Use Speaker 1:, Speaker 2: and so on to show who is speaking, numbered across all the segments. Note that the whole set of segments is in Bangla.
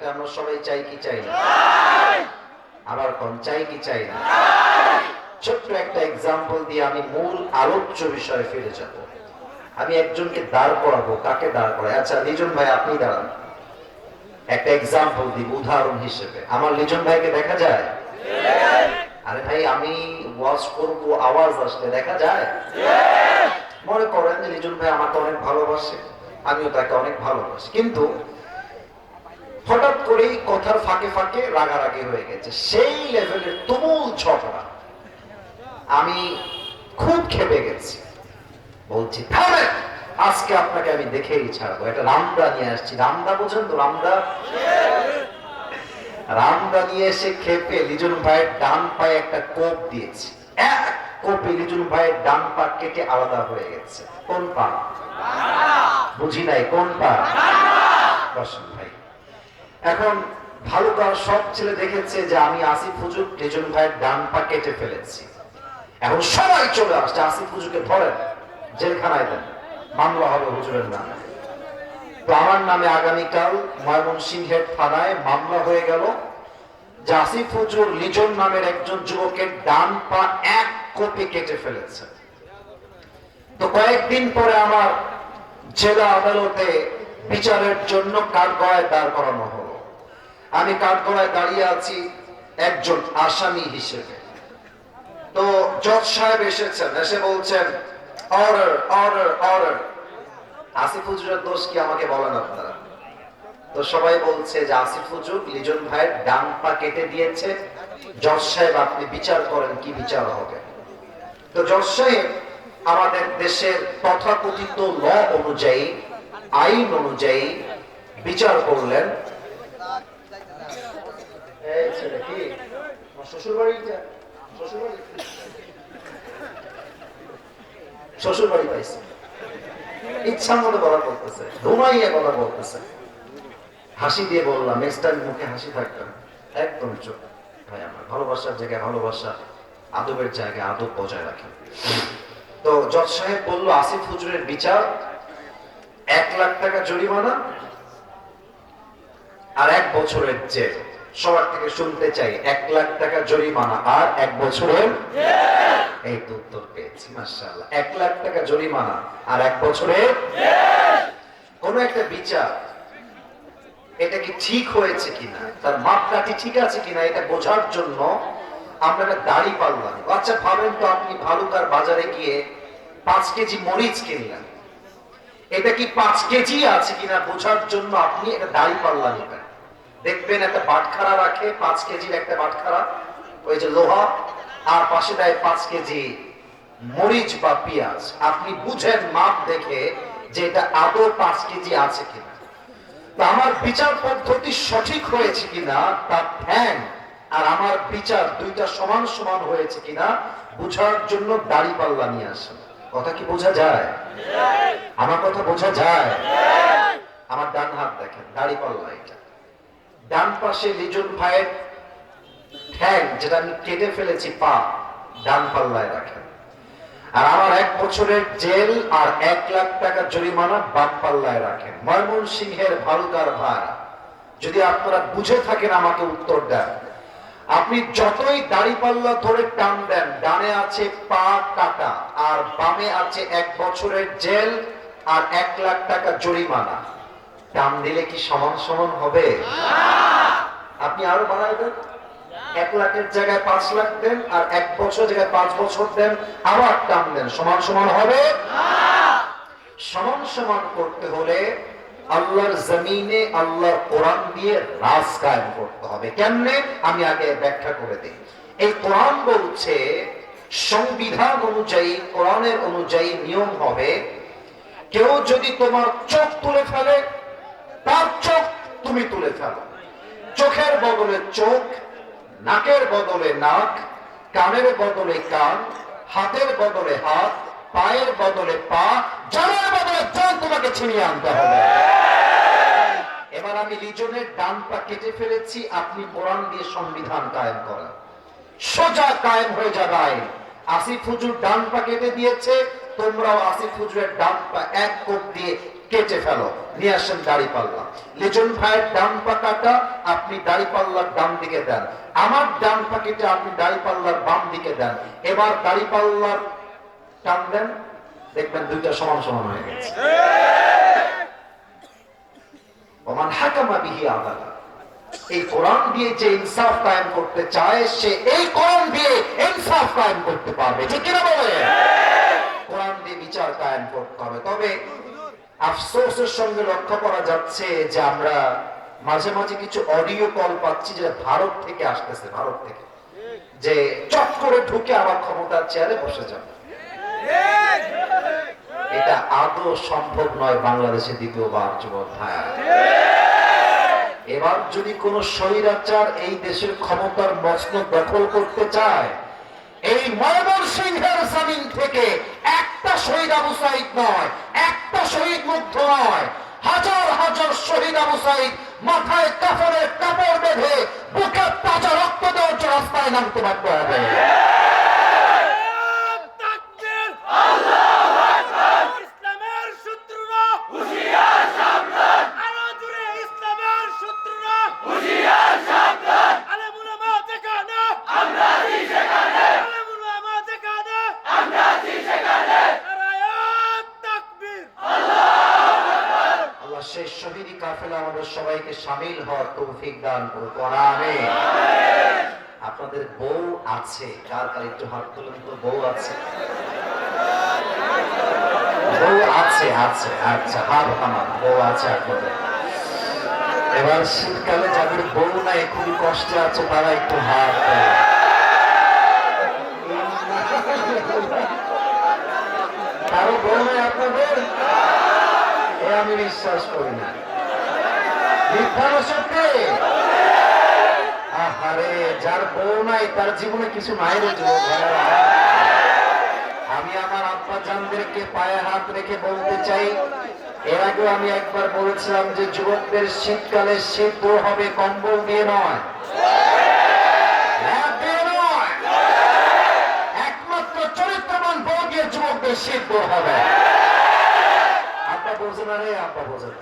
Speaker 1: এটা আমরা সবাই চাই কি চাই না? আবার কোন, চাই কি চাই না? ছোট্ট একটা এক্সাম্পল দিয়ে আমি মূল আলোচ্য বিষয়ে ফিরে যাব। আমি একজনকে দাঁড় করাবো, কাকে দাঁড় করাই আচ্ছা লিজন ভাই, আপনি দাঁড়ান। একটা এক্সাম্পল দিব, উদাহরণ হিসেবে। আমার লিজন ভাইকে দেখা যায়? আরে ভাই, আমি ওয়াচ করব, আওয়াজ আসলে দেখা যায়? মনে করেন যে লিজন ভাই আমাকে অনেক ভালোবাসে, আমিও তাকে অনেক ভালোবাসি। কিন্তু ফাঁকে ফাঁকে রাগারাগি হয়ে গেছে। সেই লেভেলের তুমুল ঝগড়া আমি খুব খেপে গেছি। বলছি থামেন আজকে আপনাকে আমি দেখেই ছাড়বো। একটা রামদা নিয়ে আসছি। রামদা বোঝেন তো রামদা? রামদা নিয়ে এসে খেপে লিজন ভাইয়ের ডান পায়ে একটা কোপ দিয়েছি। এক কোপে লিজন ভাইয়ের ডান পা কেটে আলাদা হয়ে গেছে। কোন পা? বুঝি নাই কোন পা? বসেন ভাই। এখন ভালো কার সব ছেলে দেখেছে যে আমি আসিফ হুজুর লিজন ভাইয়ের ডান পা কেটে ফেলেছি। এখন সবাই চলে আসছে, আসিফ হুজুরকে ধরেন, জেলখানায় দেন, মামলা হবে হুজুরের নামে। তো আমার নামে আগামীকাল ময়মনসিংহের থানায় মামলা হয়ে গেল, যে আসিফ হুজুর লিজন নামের একজন যুবকের ডান পা এক কোপে কেটে ফেলেছে। তো কয়েকদিন পরে আমার জেলা আদালতে বিচারের জন্য কাঠগড়ায় দাঁড় করানো হলো। আমি কাঠগড়ায় দাঁড়িয়ে আছি একজন আসামি হিসেবে। তো জজ সাহেব এসেছেন, এসে বলছেন অর্ডার অর্ডার অর্ডার আসিফ হুজুরের দোষ কি আমাকে বলেন আপনারা? তো সবাই বলছে যে আসিফ হুজুর লিজন ভাইয়ের ডান পা কেটে দিয়েছে। জজ সাহেব, আপনি বিচার করেন, কি বিচার হবে? তো জজ সাহেব, আমাদের দেশের তথাকথিত ল অনুযায়ী, আইন অনুযায়ী বিচার করলেন এই ছেলে কি শ্বশুর বাড়ি পাইছে। ইচ্ছা মতো বলতেছে, ঘুমাইয়ে বলতেছে। হাসি দিয়ে বললাম মুখে হাসি একদম চোখ ভাই, আমার ভালোবাসার জায়গায় ভালোবাসা, আদবের জায়গায় আদব বজায় রাখে। তো জজ সাহেব বলল, আসিফ হুজুরের বিচার, এক লাখ টাকা জরিমানা আর এক বছরের জেল। সবার থেকে শুনতে চাই এক লাখ টাকা জরিমানা আর এক বছরের এই তো উত্তর পেয়েছি মাশাআল্লাহ। এক লাখ টাকা জরিমানা আর এক বছরের কোন একটা বিচার এটা কি ঠিক হয়েছে কিনা? তার মাপকাঠি ঠিক আছে কিনা এটা বোঝার জন্য আমরা একটা দাড়ি পাল্লাম। আচ্ছা ভাবেন তো আপনি ভালুকার বাজারে গিয়ে পাঁচ কেজি মরিচ কিনলেন। এটা কি পাঁচ কেজি আছে কিনা বোঝার জন্য আপনি একটা দাড়ি পাল্লা নেবেন দেখবেন একটা বাটখারা রাখে পাঁচ কেজির একটা বাটখারা ওই যে লোহা আর পাশে দেয় পাঁচ কেজি মরিচ বা পেঁয়াজ। আপনি বুঝেন মাপ দেখে যে এটা আদৌ পাঁচ কেজি আছে কিনা। তো আমার বিচার পদ্ধতি সঠিক হয়েছে কিনা তার ধ্যান। আর আমার বিচার দুইটা সমান সমান হয়েছে কিনা বুঝার জন্য দাড়ি পাল্লা নিয়ে আসেন। কথা কি বোঝা যায়। আমার কথা বোঝা যায়? আমার ডান হাত দেখেন দাড়ি পাল্লা এটা। ডান পাশে লিজন ভাইয়ের ঠ্যাং, যেটা আমি কেটে ফেলেছি, পা, ডান পাল্লায় রাখেন। আর আমার এক বছরের জেল আর এক লাখ টাকা জরিমানা বাম পাল্লায় রাখেন। ময়মন সিংহের ভালুকার ভাই যদি আপনারা বুঝে থাকেন, আমাকে উত্তর দেন। আপনি যতই দাড়ি পাল্লা ধরে টান দেন, ডানে আছে পা কাটা, আর বামে আছে এক বছরের জেল আর এক লাখ টাকা জরিমানা। টান দিলে কি সমান সমান হবে? আপনি আরও বাড়াই এক লাখের জায়গায় পাঁচ লাখ দেন আর এক বছর জায়গায় পাঁচ বছর দেন, আবার টান দেন। সমান সমান হবে? সমান সমান করতে হলে আল্লাহর জমিনে, আল্লাহর কোরআন দিয়ে রাজ কায়েম করতে হবে। কেমনে? আমি আগে ব্যাখ্যা করে দিই। এই কোরআন বলছে, সংবিধান অনুযায়ী, কোরআনের অনুযায়ী নিয়ম হবে, কেউ যদি তোমার চোখ তুলে ফেলে তার চোখ তুমি তুলে ফেলো। চোখের বদলে চোখ, নাকের বদলে নাক, কানের বদলে কান, হাতের বদলে হাত, পায়ের বদলে পা, জানের বদলে জান তোমাকে ছিনিয়ে আনতে হবে। এবার আমি লিজনের ডান পা কেটে ফেলেছি, আপনি কোরআন দিয়ে সংবিধান কায়েম করেন। সোজা কায়েম হয়ে যাবে আইন। আসিফ হুজুর ডান পা কেটে দিয়েছে, তোমরাও আসিফ হুজুরের ডান পা এক কোপ দিয়ে কেটে ফেলো। নিয়ে আসেন দাড়ি পাল্লা। লিজন ভাইয়ের ডান পাকাটা আপনি দাড়ি পাল্লার ডান দিকে দেন। আমার ডান পাকিটা আপনি দাড়ি পাল্লার বাম দিকে দেন। এবার দাড়ি পাল্লার টান দেন। দেখবেন দুইটা সমান সমান হয়ে গেছে। তবে আফসোসের সঙ্গে লক্ষ্য করা যাচ্ছে যে আমরা মাঝে মাঝে কিছু অডিও কল পাচ্ছি যেটা ভারত থেকে আসতেছে, ভারত থেকে। যে চট করে ঢুকে আবার ক্ষমতার চেয়ারে বসে যাবে। এটা আদৌ সম্ভব নয় বাংলাদেশে দ্বিতীয়বার, যুবক ভাইয়া এবার যদি কোন স্বৈরাচার এই দেশের ক্ষমতার মস্ত দখল করতে চায়, এই ময়মন সিংহের জমিন থেকে একটা শহীদ আবু সাইদ নয় একটা শহীদ মুগ্ধ নয়। হাজার হাজার শহীদ আবু সাইদ মাথায় কাপড়ের কাপড় বেঁধে বুকের তাজা রক্ত দেওয়ার রাস্তায় নামতে বাধ্য হবে
Speaker 2: তাকবীর আল্লাহু আকবার ইসলামের শত্রুরা হুঁশিয়ার সাবধান আরও জোরে ইসলামের শত্রুরা হুঁশিয়ার সাবধান আলেম উলামা যেখানে আমরা আছি সেখানে আলেম উলামা যেখানে আমরা আছি সেখানে নারায়াত তাকবীর
Speaker 1: আল্লাহ সেই শহীদি কাফেলা আমাদের সবাইকে সামিল হওয়ার তৌফিক দান করুক আপনাদের বউ আছে কার কার একটু হাত তুলেন তো, বউ আছে। বউ আছে আছে আচ্ছা হাত বউ আছে আপনাদের। এবার শীতকালে যাদের বউ নাই, খুবই কষ্টে আছে, তারা একটু হাত কারও বউ নাই আপনাদের? আমি বিশ্বাস করি না। আহারে, যার বউ নাই, তার জীবনে কিছু নাই আমি আমার আব্বা জানদেরকে পায়ে হাত রেখে বলতে চাই, এর আগেও আমি একবার বলেছিলাম যে যুবকদের শীতকালে শীত দূর হবে কম্বল দিয়ে নয় ল্যাপ দিয়ে নয়। একমাত্র চরিত্রবান বউ দিয়ে যুবকদের শীত দূর হবে আব্বা বোঝে না রে, আব্বা বোঝে না।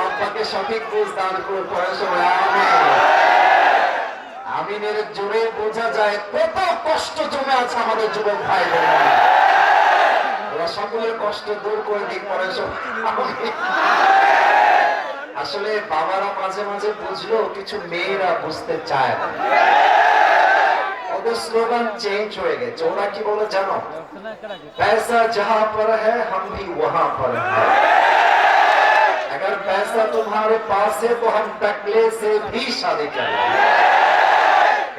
Speaker 1: আপনাকে সঠিক বুঝ দান করুন আমিনের জোরে বোঝা যায় কত কষ্ট জমে আছে আমাদের যুবক ভাই সকলের কষ্ট দূর করে দিক আসলে বাবারা মাঝে মাঝে বুঝলো কিছু মেয়েরা বুঝতে চায় না। ওদের স্লোগান চেঞ্জ হয়ে গেছে। ওরা কি বলো জানো? পয়সা যাহা পর হ্যাঁ হাম ভি ওহা পর হ্যাঁ अगर पैसा तुम्हारे पास है तो हम टकले से भी शादी करेंगे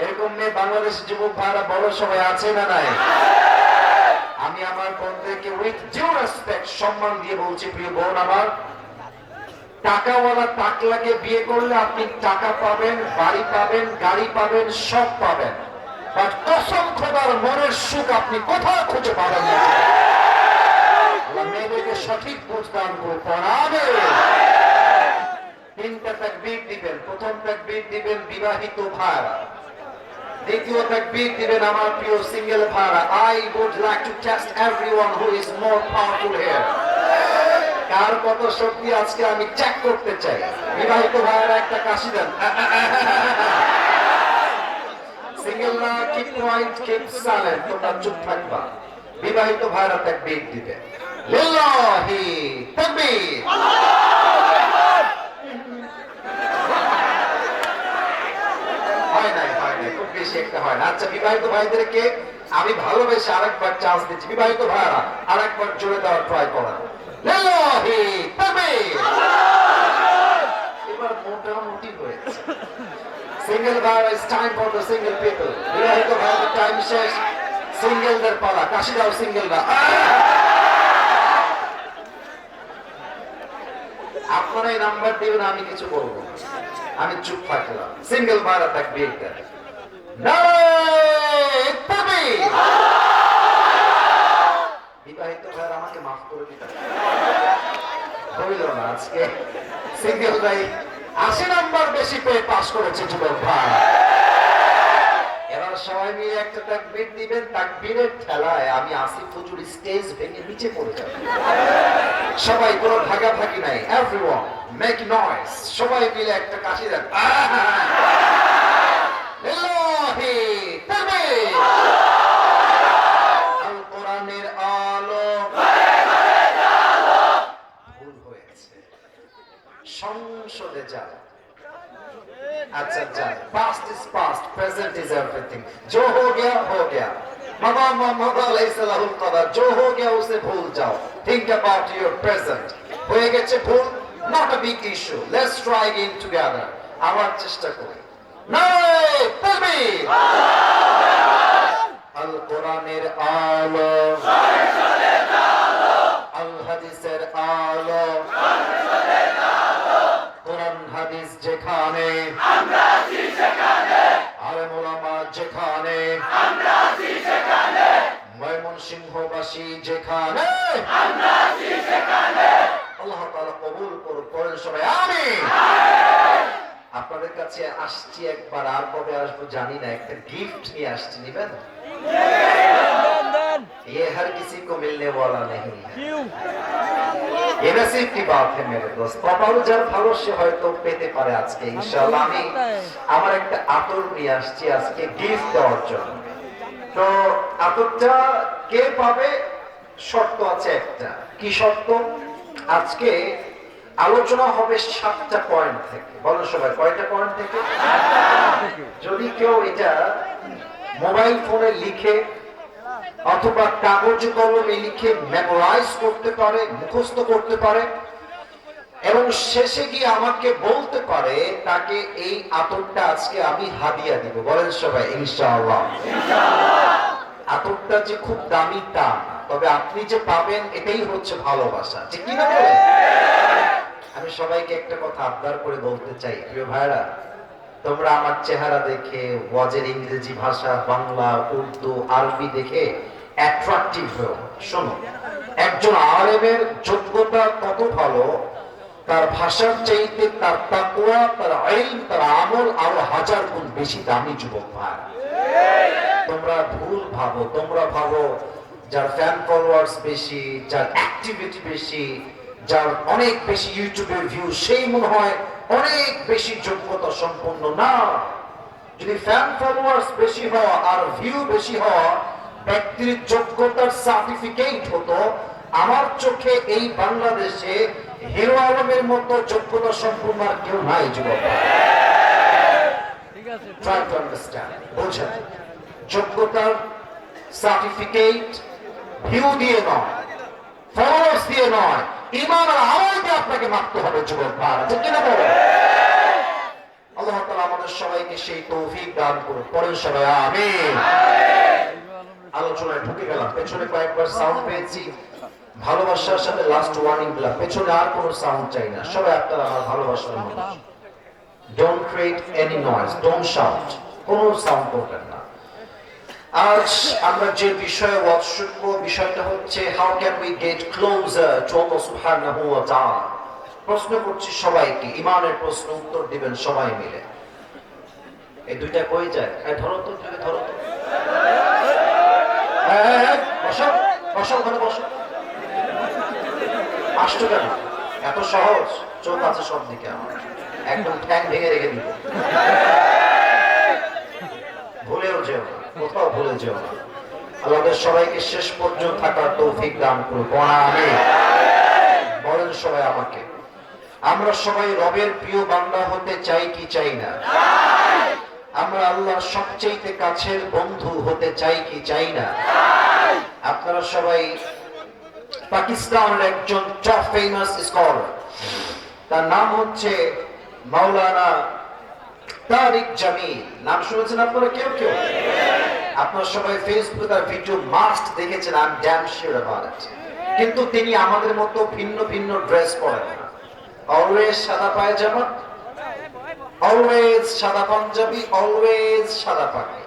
Speaker 1: এরকম মেয়ে বাংলাদেশ যুবক ভাইরা বড় সবাই আছে না নাই আমি আমার বোনদেরকে উইথ ডিউ রেসপেক্ট সম্মান দিয়ে বলছি প্রিয় বোন আমার টাকাওয়ালা টাকলাকে বিয়ে করলে আপনি টাকা পাবেন বাড়ি পাবেন গাড়ি পাবেন সব পাবেন বাট কসম খোদার মনের সুখ আপনি কোথাও খুঁজে পাবেন না আল্লাহ মেয়েদেরকে সঠিক বুঝ দান করে পড়াবে তিনটা তাকবীর দিবেন। প্রথম তাকবীর দিবেন বিবাহিত ভাইরা দ্বিতীয় তাকবীর দিবেন আমার প্রিয় সিঙ্গেল ভাইরা I would like to test everyone who is more powerful here কার কত শক্তি আজকে আমি চেক করতে চাই? বিবাহিত ভাইয়েরা একটা কাশি দেন। সিঙ্গেলরা কিপ পয়েন্ট কিপ তোমরা চুপ থাকবা। বিবাহিত ভাইয়েরা তাকবীর দিবে। লিল্লাহি তাকবীর। হয় না। আচ্ছা আমি ভালোবেসে আরেকবার চান্স দিচ্ছি। বিবাহিত ভাইরা আরেকবার জোরে দেওয়ার ট্রাই করা। সিঙ্গেল ভাইরা পালা। কাশি দাও সিঙ্গেলরা এই নাম্বার দিবেন, আমি কিছু বলব। আমি চুপ থাকলাম। সিঙ্গেল থাকবে আশি নাম্বার বেশি পেয়ে পাশ করেছে যুবক ভাই। সবাই মিলে একটা তাকবীর দিবেন আমি স্টেজ ভেঙে নিচে পড়ে যাব। সবাই কোনো নাই এভরিওয়ান মেক নয়েজ সবাই মিলে একটা কাশি দেন। সংসদে যাও। पास्ट प्रेजेंट इज एवरीथिंग जो हो गया हो गया ममा ममा अलैहिस्सलाहुल कदर जो हो गया उसे भूल जाओ think about your present হয়ে গেছে ভুল not a big issue let's try again together আবার চেষ্টা করি নাই তাকবীর আল কোরআনের আলো আল হাদিসের আলো কোরআন হাদিস যেখানে আলেম ওলামা যেখানে ময়মনসিংহবাসী যেখানে আল্লাহ তাআলা কবুল করুন করেন সবাই আমিন। আপনাদের কাছে আসছি একবার আর কবে আসব জানি না একটা গিফট নিয়ে আসছি নিবেন? ये हर किसी को मिलने वाला नहीं है ये नसीब की बात है मेरे दोस्त কপাল যার ভালো সে হয়তো পেতে পারে আজকে ইনশাআল্লাহ আমি আমার একটা আতর নিয়ে আসছি আজকে গিফট দেওয়ার জন্য তো আতরটা কে পাবে শর্ত আছে একটা কি শর্ত আজকে আলোচনা হবে সাতটা পয়েন্ট থেকে বলো সবাই কয়টা পয়েন্ট থেকে যদি কেউ এটা মোবাইল ফোনে লিখে অথবা কাগজ কলমে লিখে মেমোরাইজ করতে পারে, মুখস্থ করতে পারে, এবং শেষে গিয়ে আমাকে বলতে পারে, তাকে এই আতরটা আজকে আমি হাদিয়া দিব। বলেন সবাই, ইনশাআল্লাহ। আতরটা যে খুব দামি তা, তবে আপনি যে পাবেন, এটাই হচ্ছে ভালোবাসা। যে কি না বলেন? আমি সবাইকে একটা কথা আবদার করে বলতে চাই, প্রিয় ভাইরা তোমরা আমার চেহারা দেখে, ওয়াজের ইংরেজি ভাষা, বাংলা, উর্দু, আরবি দেখে অ্যাট্রাকটিভ হও শোনো, একজন আলেমের যোগ্যতা কত ভালো? তার ভাষার চাইতে তার তাকুয়া তার আইন, তার আমল আরও হাজার গুণ বেশি দামি যুবক ভাই। তোমরা ভুল ভাবো, তোমরা ভাবো, যার ফ্যান ফলোয়ার্স বেশি, যার অ্যাক্টিভিটি বেশি, যার অনেক বেশি ইউটিউবের ভিউ সেই মনে হয় অনেক বেশি যোগ্যতা সম্পন্ন না। যদি ফ্যান ফলোয়ার্স বেশি হওয়া আর ভিউ বেশি হওয়া ব্যক্তির যোগ্যতার সার্টিফিকেট হতো আমার চোখে এই বাংলাদেশে হিরো আলমের মতো যোগ্যতা সম্পন্ন আর কেউ নাই যুবক। বোঝেন? যোগ্যতার সার্টিফিকেট ভিউ দিয়ে নয় ফলোয়ার্স দিয়ে নয় ইমান আর আপনাকে মাপতে হবে যুবক ভাড়া ঠিক কিনা বলো আল্লাহ তাআলা আমাদের সবাইকে সেই তৌফিক দান করুন পরের সবাই আমিন। আলোচনায় ঢুকে গেলাম। পেছনে কয়েকবার সাউন্ড পেয়েছি। ভালোবাসার সাথে লাস্ট ওয়ার্নিং দিলাম। পেছনে আর কোনো সাউন্ড চাই না। সবাই আপনারা আমার ভালোবাসার মানুষ। Don't create any noise don't shout কোনো সাউন্ড করবেন না। আজ আমরা যে বিষয়ে ওয়াজ শুনব, বিষয়টা হচ্ছে how can we get closer to আল্লাহ সুবহানাহু ওয়া তাআলা প্রশ্ন করছি সবাইকে, ইমানের প্রশ্ন উত্তর দিবেন সবাই মিলে। এই দুইটা কই যায়? ধরো তো ধরো তো। বসো কেন? এত সহজ, চোখ আছে সব দিকে আমার। একদম ঠ্যাং ভেঙে রেখে দিব। ভুলেও যেও কোথাও ভুলে যেও আমাদের সবাইকে শেষ পর্যন্ত থাকার তৌফিক দান করুক। আমি বলেন সবাই আমাকে, আমরা সবাই রবের প্রিয় বান্দা হতে চাই কি চাই না? আমরা আল্লাহর সবচেয়ে কাছের বন্ধু হতে চাই কি চাই না? আপনারা সবাই পাকিস্তানের একজন টপ ফেমাস স্কলার তার নাম হচ্ছে মাওলানা তারিক জামিল। নাম শুনেছেন আপনারা কেউ কেউ? আপনারা সবাই ফেসবুক আর ভিডিও মাস্ট দেখেছেন আই ড্যাম শিওর অ্যাবাউট কিন্তু তিনি আমাদের মতো ভিন্ন ভিন্ন ড্রেস পরেন। অলওয়েজ সাদা পায়জামা অলওয়েজ সাদা পাঞ্জাবি অলওয়েজ সাদা পাখি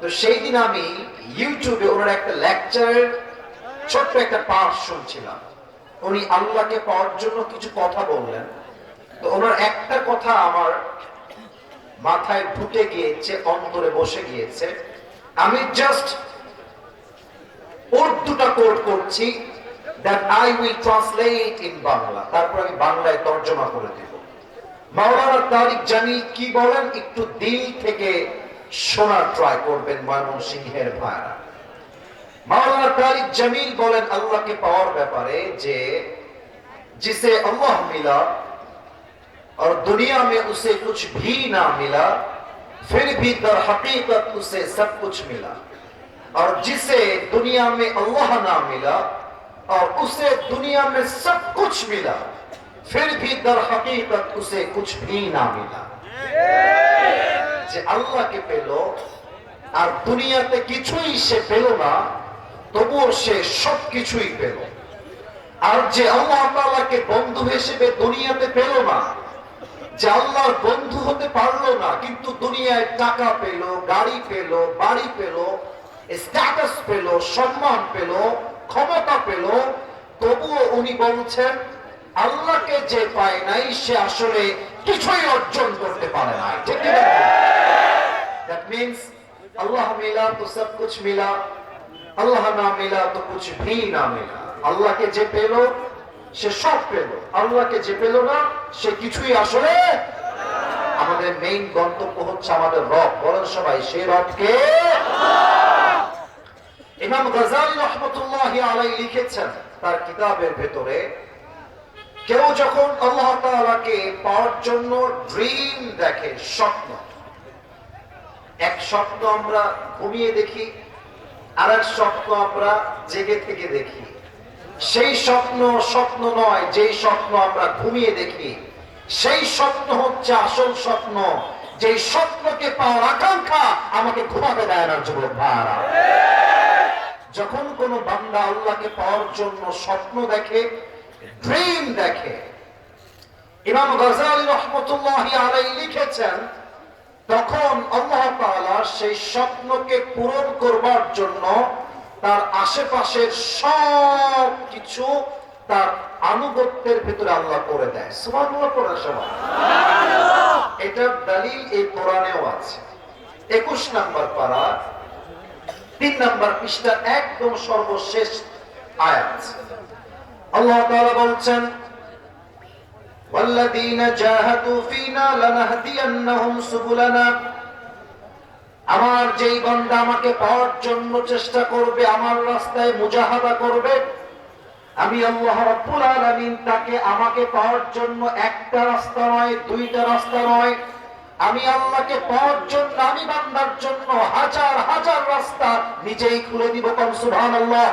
Speaker 1: তো সেই দিন আমি ইউটিউবে ওনার একটা লেকচারের ছোট্ট একটা পাঠ শুনছিলাম। উনি আল্লাহকে পাওয়ার জন্য কিছু কথা বললেন। তো ওনার একটা কথা আমার মাথায় ঢুকে গিয়েছে, অন্তরে বসে গিয়েছে। আমি জাস্ট উর্দুটা কোট করছি that I will translate in Bangla তারপর আমি বাংলায় তর্জমা করে দেব মাওলানা তারিক জামিল কি বলেন একটু দিল থেকে শোনার ট্রাই করবেন ময়মনসিংহের ভাইরা মাওলানা তারিক জামিল বলেন আল্লাহকে পাওয়ার ব্যাপারে যে जिसे अल्लाह मिला और दुनिया में उसे कुछ भी ना मिला फिर भी दर हकीकत उसे सब कुछ मिला और जिसे दुनिया में अल्लाह ना मिला और उसे दुनिया में सब कुछ मिला ফির ভি দর হকীকত উসে কুছ ভি না মিলা যে আল্লাহ কে পেল আর দুনিয়াতে কিছুই সে পেল না, তবুও সে সব কিছুই পেল। আর যে আল্লাহ তাআলাকে বন্ধু হিসেবে দুনিয়াতে পেল না, যে আল্লাহর বন্ধু হতে পারল না, কিন্তু দুনিয়ায় টাকা পেল, গাড়ি পেল, বাড়ি পেল স্ট্যাটাস পেল, সম্মান পেল, ক্ষমতা পেল, তবুও উনি বলছেন আল্লাহকে যে পায় নাই, সে আসলে কিছুই অর্জন করতে পারে না? ঠিক মিন্স আল্লাহ মিলা তো সব কুছ মিলা, আল্লাহ না মিলা তো কুছ ভি না মিলা। আল্লাহকে যে পেল, সে সব পেল। আল্লাহকে যে পেল না, সে কিছুই আসলে আমাদের মেইন গন্তব্য হচ্ছে আমাদের রব। বলেন সবাই সেই রবকে ইমাম গাজালি রহমতুল্লাহ আলাই লিখেছেন, তার কিতাবের ভেতরে কেউ যখন আল্লাহ তাআলাকে পাওয়ার জন্য ড্রিম দেখে, স্বপ্ন, এক স্বপ্ন আমরা ঘুমিয়ে দেখি আর এক স্বপ্ন আমরা জেগে থেকে দেখি। সেই স্বপ্ন স্বপ্ন নয়, যেই স্বপ্ন আমরা ঘুমিয়ে দেখি, সেই স্বপ্ন হচ্ছে আসল স্বপ্ন। যেই স্বপ্নকে পাওয়ার আকাঙ্ক্ষা আমাকে ঘুমাতে দেয় না, যুবক ভাড়া যখন কোন বান্দা আল্লাহকে পাওয়ার জন্য স্বপ্ন দেখে ড্রিম দেখে। ইমাম গজালি রহমতুল্লাহ আলাই লিখেছেন, তখন আল্লাহ সেই স্বপ্নকে পূরণ করবার জন্য তার আশেপাশের সব কিছু তার আনুগত্যের ভিতরে আল্লাহ করে দেয়। সুবহানাল্লাহ পড়া সবাই এটার দলিল এই কোরআনেও আছে। একুশ নাম্বার পারা, তিন নাম্বার পৃষ্ঠা, একদম সর্বশেষ আয়াত। আল্লাহ তাআলা বলছেন والذين جاهدوا فينا لنهدينهم سبلنا আমার যেই বান্দা আমাকে পাওয়ার জন্য চেষ্টা করবে আমার রাস্তায় মুজাহাদা করবে আমি আল্লাহ রাব্বুল আলামিন তাকে আমাকে পাওয়ার জন্য একটা রাস্তা নয় দুইটা রাস্তা নয় আমি আল্লাহকে পাওয়ার জন্য আমি বান্দার জন্য হাজার হাজার রাস্তা নিজেই খুলে দিব কম সুবহানাল্লাহ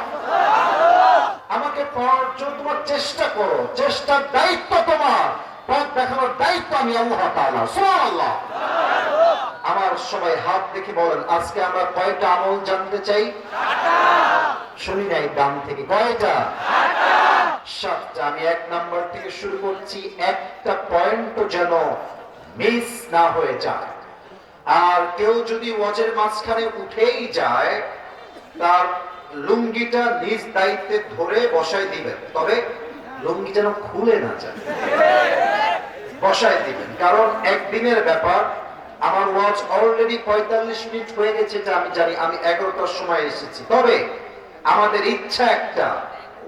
Speaker 1: আমাকে পাওয়ার জন্য তোমার চেষ্টা করো। চেষ্টার দায়িত্ব তোমার। পথ দেখানোর দায়িত্ব আমি আল্লাহ আমার সবাই হাত দেখে বলেন, আজকে আমরা কয়টা আমল জানতে চাই? শুনি নাই দাম থেকে। কয়টা? সাতটা। আমি এক নাম্বার থেকে শুরু করছি। একটা পয়েন্ট যেন মিস না হয়ে যায়। আর কেউ যদি ওয়াজের মাঝখানে উঠেই যায়, তার লুঙ্গিটা নিজ দায়িত্বে ধরে বসায় দিবেন। তবে লুঙ্গি যেন খুলে না যায়। বসায় দিবেন। কারণ একদিনের ব্যাপার, আমার ওয়াচ অলরেডি পঁয়তাল্লিশ মিনিট হয়ে গেছে, এটা আমি জানি, আমি এগারোটার সময় এসেছি। তবে আমাদের ইচ্ছা একটা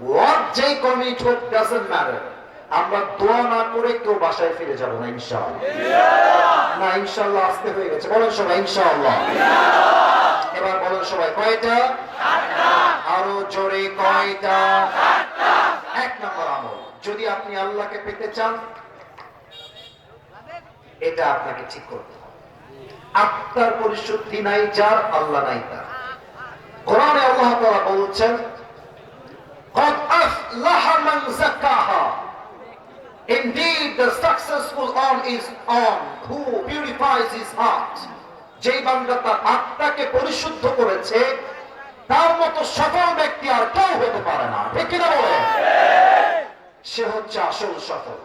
Speaker 1: ওয়াচ যেই কমিট হোক ডাজেন্ট ম্যাটার আমরা দোয়া না করে কেউ বাসায় ফিরে যাব না, ইনশাআল্লাহ। না, ইনশাআল্লাহ আসতে হয়ে গেছে। বলেন সবাই, ইনশাআল্লাহ। এবার বলেন সবাই কয়টা আরো জোরে কয়টা এক নম্বর আমল যদি আপনি আল্লাহকে পেতে চান এটা আপনাকে ঠিক করতে হবে আত্মার পরিশুদ্ধি নাই যার আল্লাহ নাই তার কোরআনে আল্লাহ তাআলা বলছেন قد أفلح من زكاها Indeed the successful on is on who purifies his heart যেই বান্দা তার আত্মাকে পরিশুদ্ধ করেছে, তার মতো সফল ব্যক্তি আর কেউ হতে পারে না। ঠিক কিনা বলে সে হচ্ছে আসল সফল।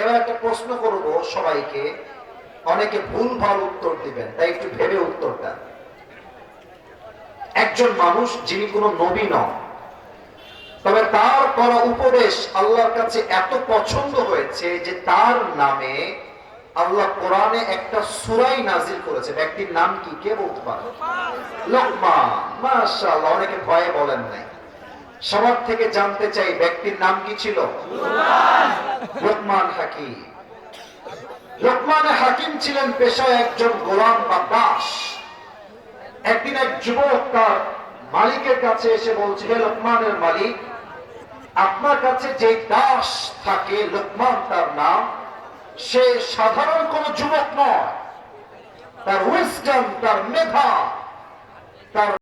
Speaker 1: এবার একটা প্রশ্ন করব সবাইকে। অনেকে ভুল ভালো উত্তর দিবেন, তাই একটু ভেবে উত্তর দেন একজন মানুষ যিনি কোনো নবী নন, তবে তার করা উপদেশ আল্লাহর কাছে এত পছন্দ হয়েছে যে তার নামে আল্লাহ কোরআনে একটা সুরাই নাজিল করেছে। ব্যক্তির নাম কি? কে বলতে পারে? লোকমান। মাশাআল্লাহ, অনেকে ভয়ে বলেন নাই। সবার থেকে জানতে চাই, ব্যক্তির নাম কি ছিল? লোকমান। হাকিম। লোকমান হাকিম ছিলেন পেশায় একজন গোলাম বা দাস। একদিন এক যুবক তার মালিকের কাছে এসে বলছে লোকমানের মালিক, আপনার কাছে যে দাস থাকে, লোকমান তার নাম সে সাধারণ কোন যুবক নয়। তার উইস্টম তার মেধা তার